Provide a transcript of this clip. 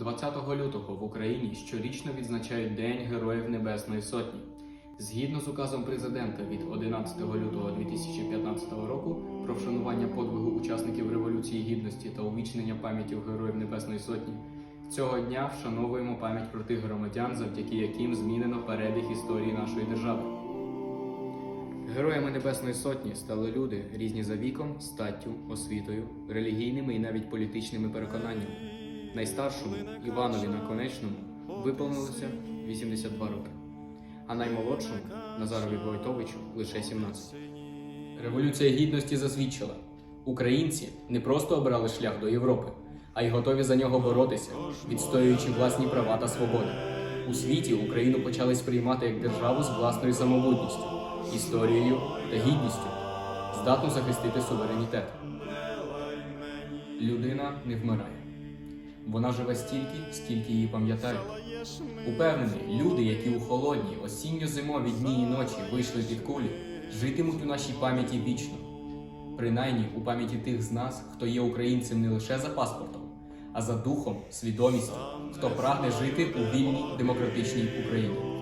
20 лютого в Україні щорічно відзначають День Героїв Небесної Сотні. Згідно з указом президента від 11 лютого 2015 року про вшанування подвигу учасників Революції Гідності та увічнення пам'яті Героїв Небесної Сотні, цього дня вшановуємо пам'ять про тих громадян, завдяки яким змінено перебіг історії нашої держави. Героями Небесної Сотні стали люди різні за віком, статтю, освітою, релігійними і навіть політичними переконаннями. Найстаршому Іванові Наконечному виповнилося 82 роки, а наймолодшому Назарові Войтовичу лише 17. Революція гідності засвідчила: українці не просто обрали шлях до Європи, а й готові за нього боротися, відстоюючи власні права та свободи. У світі Україну почали сприймати як державу з власною самобутністю, історією та гідністю, здатну захистити суверенітет. Людина не вмирає. Вона живе стільки, скільки її пам'ятають. Упевнений, люди, які у холодні, осінньо-зимові дні і ночі вийшли під кулі, житимуть у нашій пам'яті вічно. Принаймні у пам'яті тих з нас, хто є українцем не лише за паспортом, а за духом, свідомістю, хто прагне жити у вільній демократичній Україні.